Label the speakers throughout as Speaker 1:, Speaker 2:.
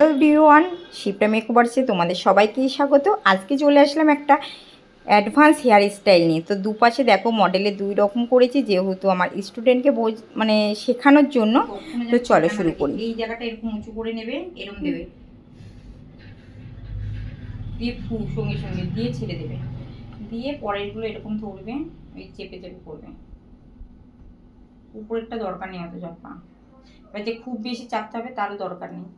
Speaker 1: Everyone শিপটা মেকওভার্সে তোমাদের সবাইকে স্বাগত। আজকে চলে আসলাম একটা অ্যাডভান্স হেয়ার স্টাইল নিয়ে। তো দুপাশে দেখো মডেলে দুই রকম করেছি, যেহেতু আমার স্টুডেন্টকে বোঝ মানে শেখানোর জন্য। তো চলো শুরু করি। এই জায়গাটা এরকম উঁচু করে নেবে এরকম দেবে। দিয়ে ফু সঙ্গে সঙ্গে দিয়ে ছেড়ে দেবে। দিয়ে পরেরগুলো এরকম ধরবে, ওই চেপে চেপে করবে। উপরেরটা দরকার নেই অত চাপা এবার যে খুব বেশি চাপতে হবে তারও দরকার নেই।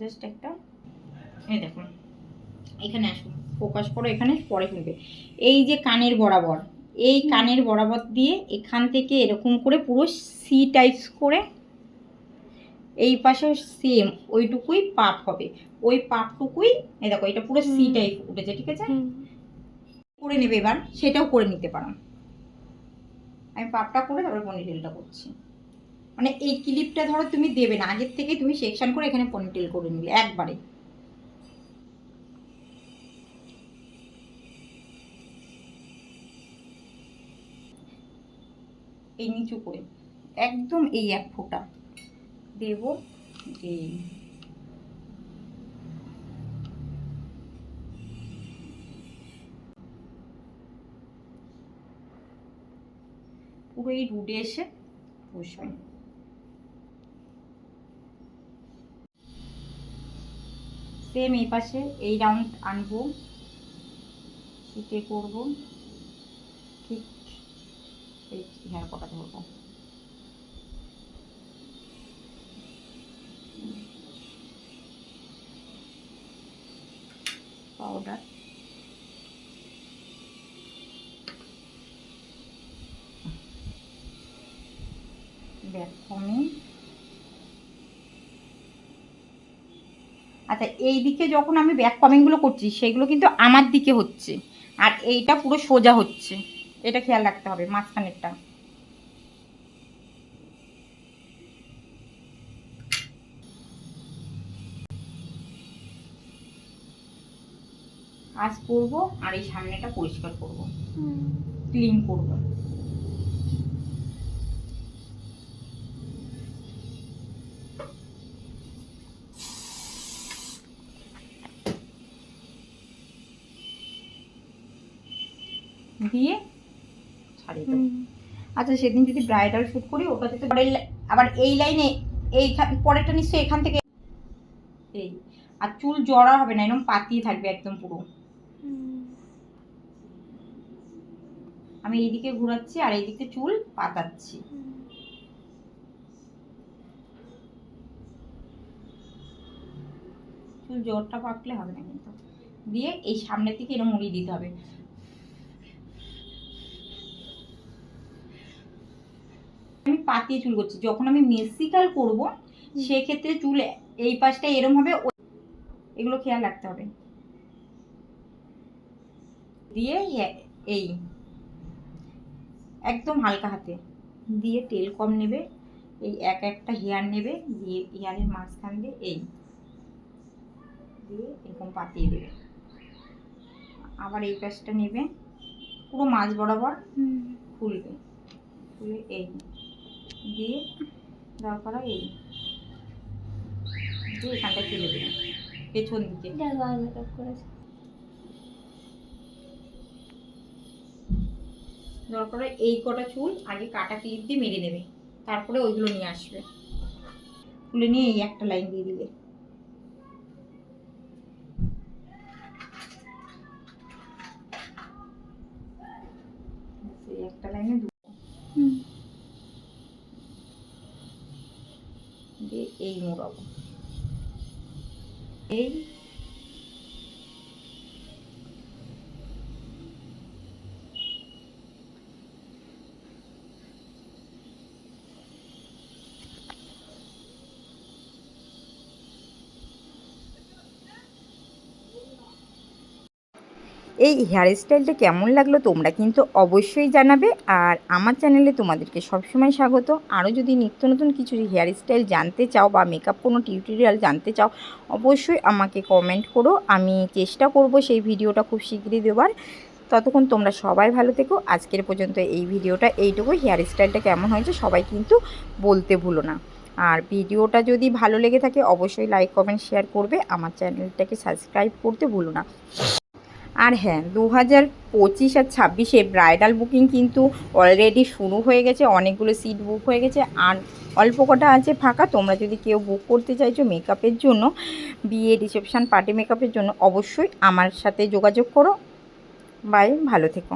Speaker 1: জাস্ট একটা। এই দেখুন। এখানে আসুন। ফোকাস করো এখানে পরে শুনবে এই যে কানের বরাবর এই কানের বরাবর দিয়ে এখান থেকে এরকম করে পুরো সি টাইপস করে এই পাশেও সেম ওইটুকুই পাপ হবে। ওই পাপটুকুই এই দেখো এটা পুরো সি টাইপ উঠেছে ঠিক আছে? করে নেবে এবার সেটাও করে নিতে পারো। আমি পাপটা করে তারপরে পনিটেলটা করছি। মানে এই ক্লিপটা ধরো তুমি দেবে না, আগের থেকে তুমি সেকশন করে এখানে পনিটেল করে নিলে, একবারে। এই নিচু করে, একদম এই এক ফোঁটা। দেব এই। পুরো এই রুডে এসে বসবে। সেম এই পাশে এই রাউন্ড আনব। শীতে করব। ঠিক এই হেয়ার কটা ধরবো পাউডার ব্যাক আচ্ছা এই দিকে যখন আমি ব্যাক কমিংগুলো করছি সেগুলো কিন্তু আমার দিকে হচ্ছে। আর এইটা পুরো সোজা হচ্ছে। এটা খেয়াল রাখতে হবে মাঝখানেরটা। আজ করব আর এই সামনেটা পরিষ্কার করব। ক্লিন করব। দিয়ে ছাড়িয়ে দেবো। আচ্ছা সেদিন যদি ব্রাইডাল শ্যুট করি ওটাতে তো পরের আবার এই লাইনে এই পরেরটা নিশ্চয়ই এখান থেকে এই আর চুল জড়া হবে না এরকম পাতিয়ে থাকবে একদম পুরো। আমি এইদিকে ঘুরাচ্ছি আর এইদিকে চুল পাতাচ্ছি। চুল জোরটা পাকলে হবে না কিন্তু। দিয়ে এই সামনের দিকে এরকম মুড়িয়ে দিতে হবে আমি পাতিয়ে চুল করছি। যখন আমি মেসিকাল করব সেক্ষেত্রে চুল এই পাশটা এরম হবে এগুলো খেয়াল রাখতে হবে। দিয়ে এই একদম হালকা হাতে দিয়ে তেল কম নেবে এই এক একটা হেয়ার নেবে দিয়ে হেয়ারের মাঝখান দিয়ে এই দিয়ে এরকম পাতিয়ে দেবে। আবার এই পাশটা নেবে পুরো মাঝ বরাবর খুলবে খুলে এই। দিয়ে দেওয়ার পরে এই। দিয়ে এখানটা ফেলে দিলাম পেছন দিকে। দরকার হয় এই কটা চুল আগে কাটা ক্লিপ দিয়ে মেরে নেবে তারপরে ওইগুলো নিয়ে আসবে। তুলে নিয়ে এই একটা লাইন দিয়ে দিবে এই একটা লাইনে দু দিয়ে এই মোড়াবো এই এই হেয়ার স্টাইলটা কেমন লাগল তোমরা কিন্তু অবশ্যই জানাবে। আর আমার চ্যানেলে তোমাদেরকে সবসময় স্বাগত। আরও যদি নিত্য নতুন কিছু হেয়ার স্টাইল জানতে চাও বা মেকআপ কোনো টিউটোরিয়াল জানতে চাও, অবশ্যই আমাকে কমেন্ট করো। আমি চেষ্টা করব সেই ভিডিওটা খুব শীঘ্রই দেওয়ার। ততক্ষণ তোমরা সবাই ভালো থেকো। আজকের পর্যন্ত এই ভিডিওটা এইটুকু। হেয়ার স্টাইলটা কেমন হয়েছে সবাই কিন্তু বলতে ভুলো না। আর ভিডিওটা যদি ভালো লেগে থাকে, অবশ্যই লাইক কমেন্ট শেয়ার করবে। আমার চ্যানেলটাকে সাবস্ক্রাইব করতে ভুলো না। আর হ্যাঁ দু হাজার পঁচিশ আর ছাব্বিশে ব্রাইডাল বুকিং কিন্তু অলরেডি শুরু হয়ে গেছে, অনেকগুলো সিট বুক হয়ে গেছে। আর অল্প কটা আছে ফাঁকা, তোমরা যদি কেউ বুক করতে চাইছো মেকআপের জন্য, বিয়ে রিসেপশান পার্টি মেকআপের জন্য, অবশ্যই আমার সাথে যোগাযোগ করো। বাই ভালো থেকো।